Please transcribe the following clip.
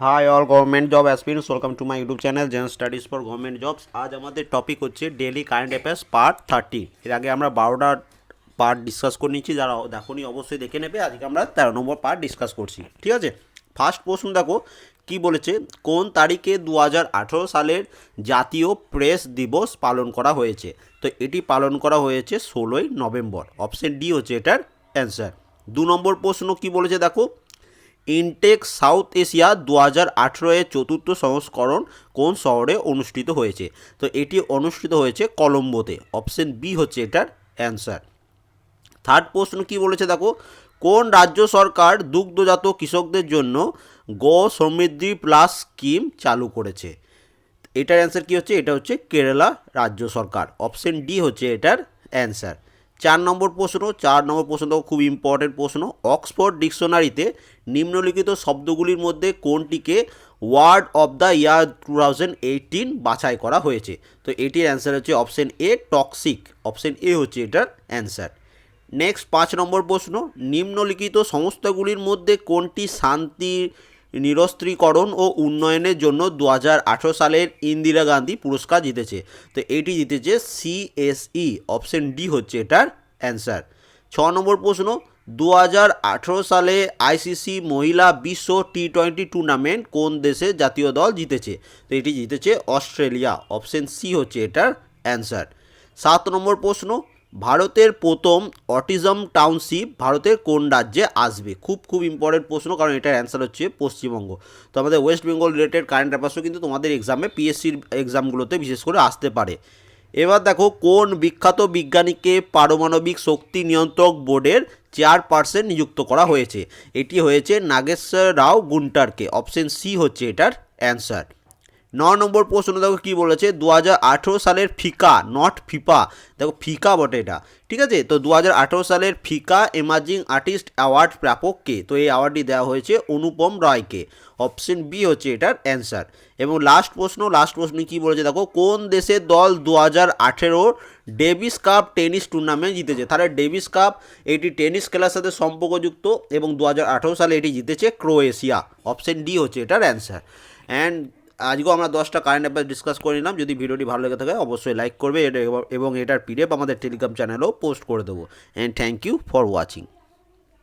Hi all government job aspirants welcome to my YouTube channel Zen studies for government jobs আজ আমাদের topic হচ্ছে daily current affairs part thirty এর আগে আমরা বারোটা পার্ট ডিসকাস করে নিচ্ছি যারা দেখোনি অবশ্যই দেখে নেবে। আজকে আমরা তেরো নম্বর পার্ট ডিসকাস করছি, ঠিক আছে? ফার্স্ট প্রশ্ন দেখো, কি বলেছে? কোন তারিখে দু হাজার আঠেরো সালের জাতীয় প্রেস দিবস পালন করা হয়েছে? তো এটি পালন করা হয়েছে ষোলোই নভেম্বর। অপশন ডি হচ্ছে এটার অ্যান্সার দু নম্বর প্রশ্ন কি বলেছে দেখো? ইনটেক সাউথ এশিয়া দু হাজার আঠেরো এর চতুর্থ সংস্করণ কোন শহরে অনুষ্ঠিত হয়েছে? তো এটি অনুষ্ঠিত হয়েছে কলম্বোতে। অপশন বি হচ্ছে এটার অ্যান্সার। থার্ড প্রশ্ন কি বলেছে দেখো? কোন রাজ্য সরকার দুগ্ধজাত কৃষকদের জন্য গো সমৃদ্ধি প্লাস স্কিম চালু করেছে? এটার অ্যান্সার কি হচ্ছে? এটা হচ্ছে কেরালা রাজ্য সরকার। অপশন ডি হচ্ছে এটার অ্যান্সার। চার নম্বর প্রশ্ন, চার নম্বর প্রশ্ন খুব ইম্পর্টেন্ট প্রশ্ন। অক্সফোর্ড ডিকশনারিতে নিম্নলিখিত শব্দগুলির মধ্যে কোনটিকে word of the year two thousand eighteen বাছাই করা হয়েছে? তো এটির অ্যান্সার হচ্ছে option A toxic option A হচ্ছে এটার অ্যান্সার নেক্সট পাঁচ নম্বর প্রশ্ন, নিম্নলিখিত সংস্থাগুলির মধ্যে কোনটি শান্তি নিরস্ত্রীকরণ ও উন্নয়নের জন্য দু হাজার আঠেরো সালের ইন্দিরা গান্ধী পুরস্কার জিতেছে। তো এটি জিতেছে সিএসই অপশন ডি হচ্ছে এটার অ্যান্সার। ছ নম্বর প্রশ্ন দু হাজার আঠেরো সালে আইসিসি মহিলা বিশ্ব টি টোয়েন্টি টুর্নামেন্ট কোন দেশে জাতীয় দল জিতেছে? তো এটি জিতেছে অস্ট্রেলিয়া, অপশন সি হচ্ছে এটার অ্যান্সার। সাত নম্বর প্রশ্ন ভারতের প্রথম অটিজম টাউনশিপ ভারতের কোন রাজ্যে আসবে? খুব খুব ইম্পর্টেন্ট প্রশ্ন, কারণ এটার অ্যান্সার হচ্ছে পশ্চিমবঙ্গ। তো আমাদের ওয়েস্ট বেঙ্গল রিলেটেড কারেন্ট অ্যাফেয়ার্সও কিন্তু তোমাদের এক্সামে পিএসসির এক্সামগুলোতে বিশেষ করে আসতে পারে। এবার দেখো, কোন বিখ্যাত বিজ্ঞানীকে পারমাণবিক শক্তি নিয়ন্ত্রক বোর্ডের চেয়ারপারসন নিযুক্ত করা হয়েছে? এটি হয়েছে নাগেশ্বর রাও গুন্টারকে। অপশন সি হচ্ছে এটার অ্যান্সার ন নম্বর প্রশ্ন, দেখো কী বলেছে? দু হাজার আঠেরো সালের ফিকা নট ফিফা। দেখো, ফিকা বটে এটা। ঠিক আছে? তো দু হাজার আঠেরো সালের ফিকা এমার্জিং আর্টিস্ট অ্যাওয়ার্ড প্রাপককে তো এই অ্যাওয়ার্ডটি দেওয়া হয়েছে অনুপম রায়কে। অপশন বি হচ্ছে এটার অ্যান্সার এবং লাস্ট প্রশ্ন লাস্ট প্রশ্ন কী বলেছে? দেখো, কোন দেশের দল দু হাজার আঠেরোর ডেভিস কাপ টেনিস টুর্নামেন্ট জিতেছে? তাহলে ডেভিস কাপ এটি টেনিস খেলার সাথে সম্পর্কযুক্ত এবং দু হাজার আঠেরো সালে এটি জিতেছে ক্রোয়েশিয়া। অপশন ডি হচ্ছে এটার অ্যান্সার অ্যান্ড আজকেও আমরা দশটা কারেন্ট অ্যাফেয়ার্স ডিসকাস করে নিলাম। যদি ভিডিওটি ভালো লেগে থাকে, অবশ্যই লাইক করবে। এবং এটার পিডিএফ আমাদের টেলিগ্রাম চ্যানেলেও পোস্ট করে দেবো। And thank you for watching